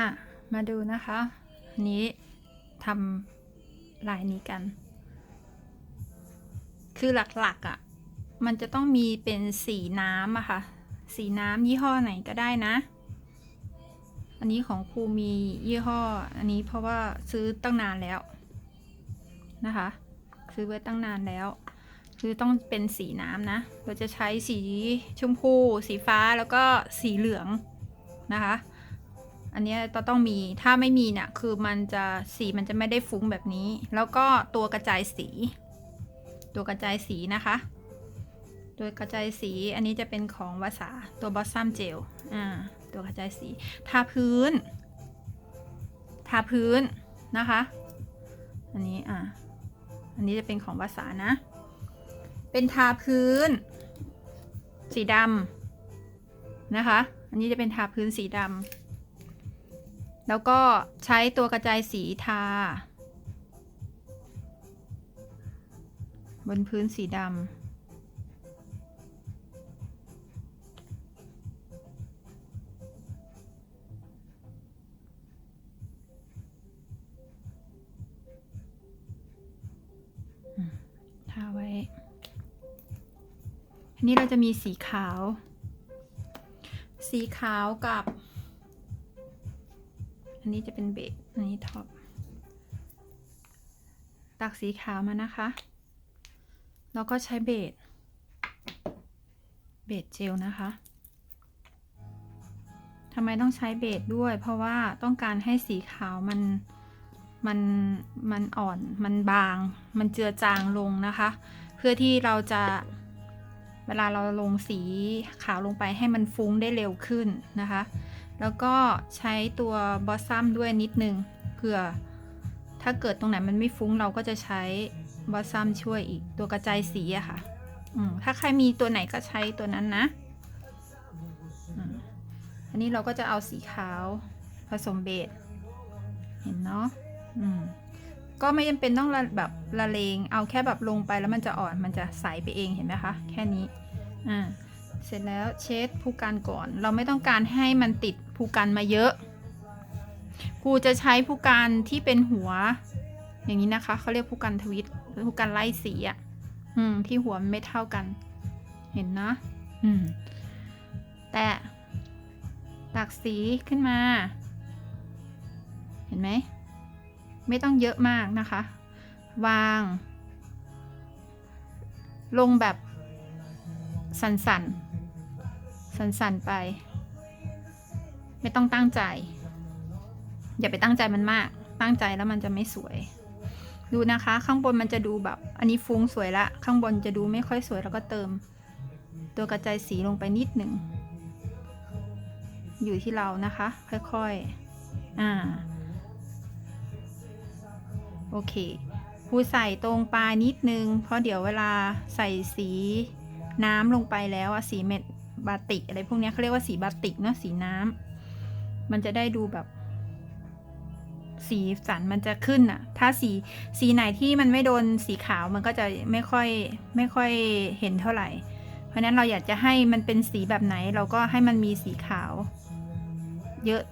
อะ มาดูนะคะ นี้ทำลายนี้กัน คือหลักๆอะ่ะ มันจะต้องมีเป็นสีน้ำอะค่ะ สีน้ำยี่ห้อไหนก็ได้นะ อันนี้ของครูมียี่ห้อ อันนี้เพราะว่าซื้อตั้งนานแล้วนะคะ ซื้อไว้ตั้งนานแล้ว คือต้องเป็นสีน้ำนะ เราจะใช้สีชมพู สีฟ้าแล้วก็สีเหลืองนะคะ อันนี้ต้องต้องมีถ้าไม่มีเนี่ยคือมันจะสีมันจะไม่ได้ฟุ้งแบบนี้ แล้วก็ตัวกระจายสี ตัวกระจายสีนะคะ ตัวกระจายสีอันนี้จะเป็นของวาสาตัวบอสซัมเจลอ่าตัวกระจายสีทาพื้นทาพื้นนะคะ อันนี้อ่าอันนี้จะเป็นของวาสานะ เป็นทาพื้น สีดำนะคะ อันนี้จะเป็นทาพื้นสีดำ แล้วก็ใช้ตัวกระจายสีทา บนพื้นสีดำทาไว้ อันนี้เราจะมีสีขาว สีขาวกับ อันนี้จะเป็นเบสอันนี้ท็อปตักสีขาวมานะคะ แล้วก็ใช้เบสเบสเจลนะคะทำไมต้องใช้เบสด้วย เพราะว่าต้องการให้สีขาวมันมันมันอ่อนมันบาง มันเจือจางลงนะคะ เพื่อที่เราจะเวลาเราลงสีขาวลงไปให้มันฟุ้งได้เร็วขึ้นนะคะ แล้วก็ใช้ตัวบอสซัมด้วยนิดนึงเผื่อ ถ้าเกิดตรงไหนมันไม่ฟุ้งเราก็จะใช้บอสซัมช่วยอีกตัวกระจายสีอะค่ะถ้าใครมีตัวไหนก็ใช้ตัวนั้นนะอันนี้เราก็จะเอาสีขาวผสมเบสเห็นเนาะอืมก็ไม่จำเป็นต้องแบบละเลง เอาแค่แบบลงไปแล้วมันจะอ่อนมันจะใสไปเองเห็นไหมคะแค่นี้อ่าเสร็จแล้วเช็ดผู้กันก่อน เราไม่ต้องการให้มันติด ผู้กันมาเยอะครูจะใช้ผู้กันที่เป็นหัว อย่างนี้นะคะเขาเรียกผู้กันทวิตผู้กันไล่สีอะ่ะอืม ที่หัวมันไม่เท่ากัน เห็นนะ อืม แต่ตักสีขึ้นมา เห็นไหม ไม่ต้องเยอะมากนะคะ วาง ลงแบบสันสันสันสันไป ไม่ต้องตั้งใจ อย่าไปตั้งใจมันมาก ตั้งใจแล้วมันจะไม่สวย ดูนะคะ ข้างบนมันจะดูแบบ อันนี้ฟุ้งสวยละ ข้างบนจะดูไม่ค่อยสวยแล้วก็เติม ตัวกระจายสีลงไปนิดหนึ่ง อยู่ที่เรานะคะ ค่อยๆ อ่า โอเคครูใส่ตรงปลายนิดนึง เพราะเดี๋ยวเวลาใส่สีน้ำลงไปแล้วอะสีเม็ดบาติกอะไรพวกนี้เขาเรียกว่าสีบาติกเนาะสีน้ำ มันจะได้ดูแบบ สีสันมันจะขึ้นอะถ้าสีสีไหนที่มันไม่โดนสีขาวมันก็จะไม่ค่อยไม่ค่อยเห็นเท่าไหร่ เพราะนั้นเราอยากจะให้มันเป็นสีแบบไหน เราก็ให้มันมีสีขาว เยอะ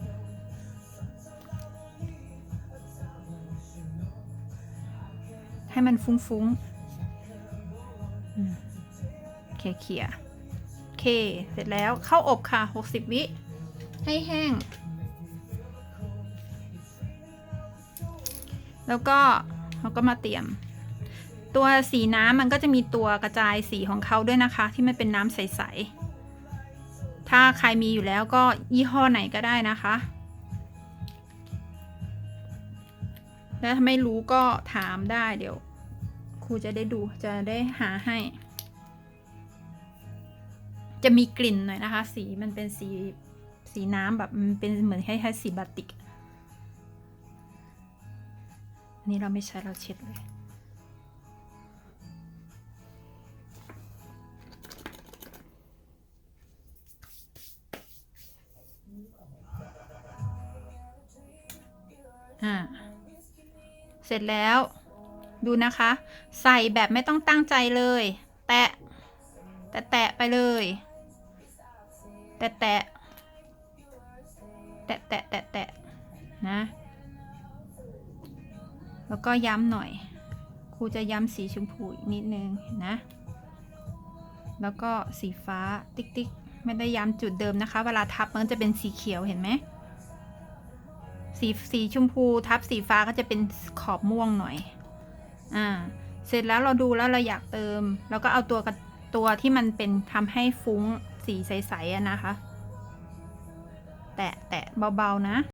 ให้มันฟุ้งๆอืมเคเขียร์โอเค เสร็จแล้วเข้าอบค่ะ 60 วิ ให้แห้ง แล้วก็เราก็มาเตรียม ตัวสีน้ำมันก็จะมีตัวกระจายสีของเขาด้วยนะคะ ที่มันเป็นน้ำใสๆ ถ้าใครมีอยู่แล้วก็ยี่ห้อไหนก็ได้นะคะ แล้วถ้าไม่รู้ก็ถามได้เดี๋ยวครูจะได้ดูจะได้หาให้ จะมีกลิ่นหน่อยนะคะ สีมันเป็นสี สีน้ำแบบมันเป็นเหมือนคล้ายๆสีบาติก อันนี้เราไม่ใช้เราเช็ดเลย อ่า เสร็จแล้ว ดูนะคะ ใส่แบบไม่ต้องตั้งใจเลย แตะ แตะ แตะไปเลย แตะ แตะ แตะแตะแตะแตะนะ แล้วก็ย้ำหน่อยครูจะย้ำสีชมพูนิดนึงนะ แล้วก็สีฟ้าติ๊กติ๊กไม่ได้ย้ำจุดเดิมนะคะ เวลาทับมันจะเป็นสีเขียวเห็นไหมสีสีชมพูทับสีฟ้าก็จะเป็นขอบม่วงหน่อย อ่า เสร็จแล้วเราดูแล้วเราอยากเติม แล้วก็เอาตัวตัวที่มันเป็นทำให้ฟุ้งสีใสๆนะคะ แตะแตะเบาๆนะ